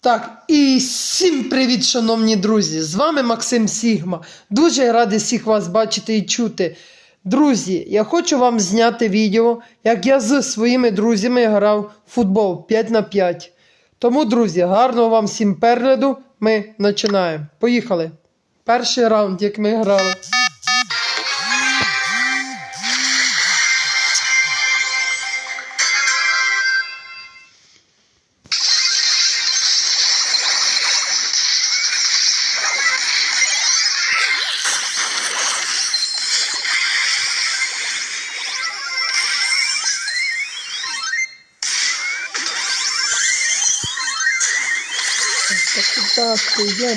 Так, і всім привіт, шановні друзі! З вами Максим Сігма. Дуже радий всіх вас бачити і чути. Друзі, я хочу вам зняти відео, як я з своїми друзями грав в футбол 5 на 5. Тому, друзі, гарного вам всім перегляду. Ми починаємо. Поїхали. Перший раунд, як ми грали. Так куда ж ти, я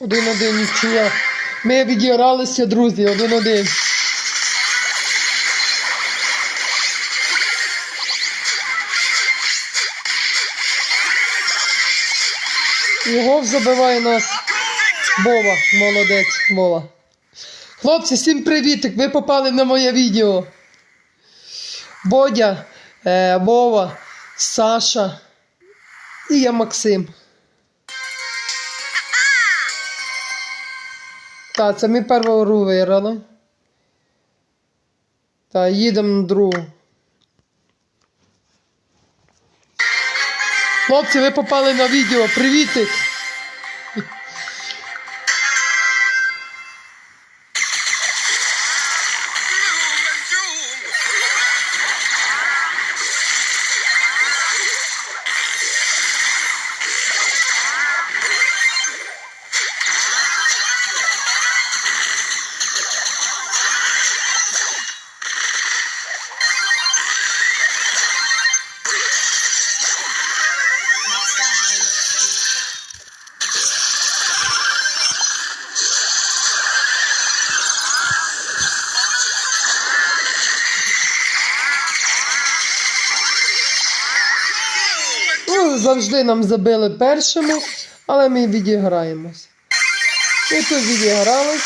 Один-один нічия. Ми відігралися, друзі, один-один. І гол забиває нас. Вова, молодець, Вова. Хлопці, всім привітик! Ви попали на моє відео. Бодя, е, Вова, Саша і я Максим. Так, це ми першу гру виграли. Так, їдемо на другу. Хлопці, ви попали на відео. Привітик! Завжди нам забили першими, але ми відіграємось. І тут відігрались.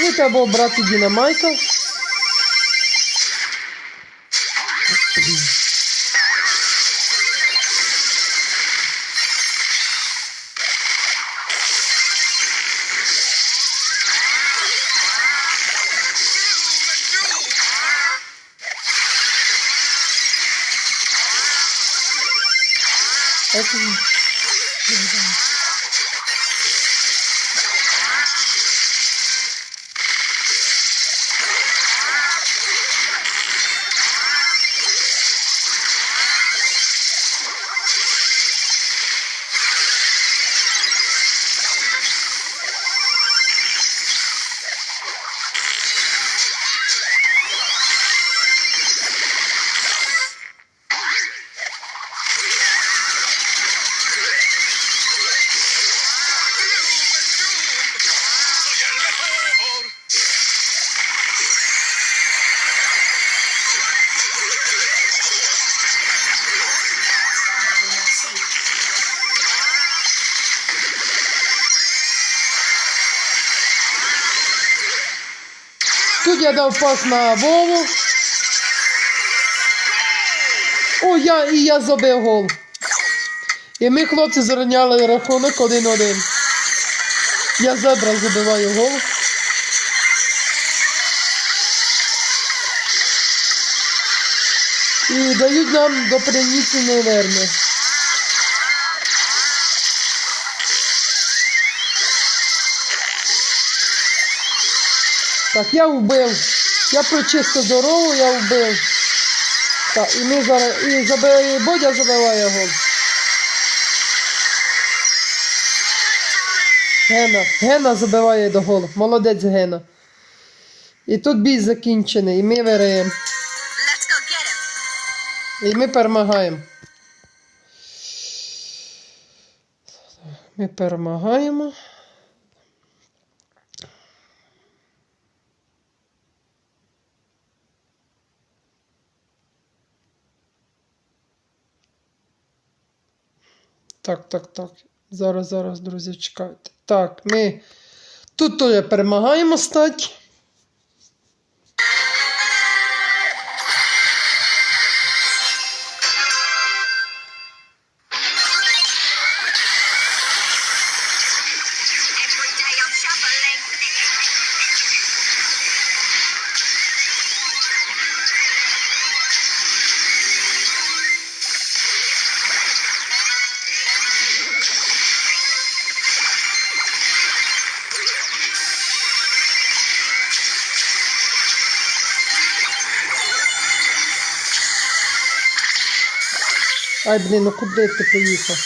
І треба обрати Дінамайка. Так, Бодя дав пас на Вову. О, я, і я забив гол. І ми, хлопці, зрівняли рахунок 1-1. Я зебра забиваю гол. І дають нам до принесення верми. Так, я вбив. Я прочисто здорову, я вбив. Так, і ми зараз. І забиває, Бодя забиває гол. Гена. Гена забиває до голу. Молодець Гена. І тут бій закінчений, і ми виграємо. І ми перемагаємо. Ми перемагаємо. Так, так, так. Зараз, зараз, друзі, чекайте. Так, ми тут теж перемагаємо стать. Ай, блін, ну куди ти поїхав?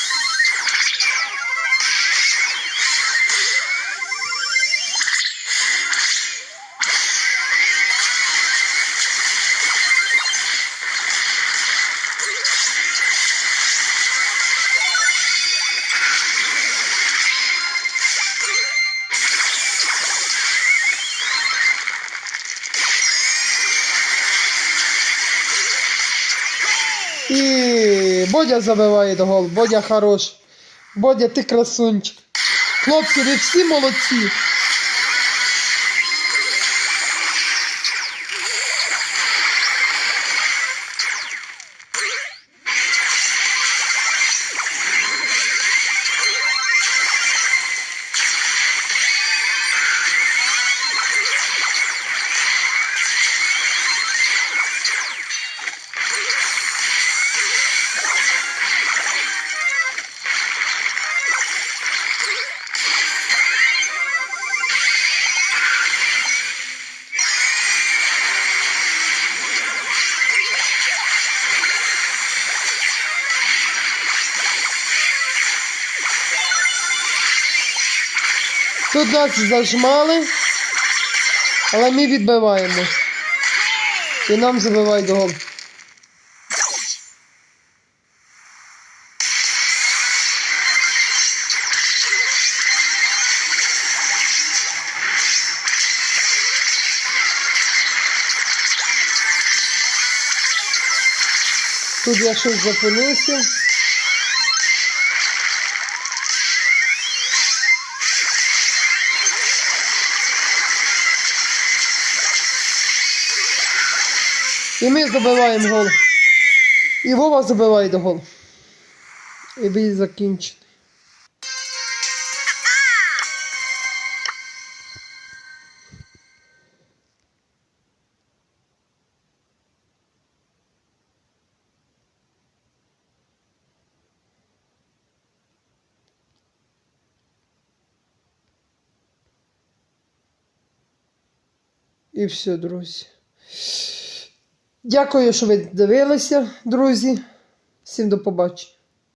Бодя забиває гол. Бодя хорош. Бодя, ти красунчик. Хлопці, ви всі молодці. Тут нас зажмали, але ми відбиваємо. І нам забивають гол. Тут я щось зупинився. І ми забиваємо гол. І Вова забиває до гол. І бій закінчений. І все, друзі. Дякую, що ви дивилися, друзі. Всім до побачення.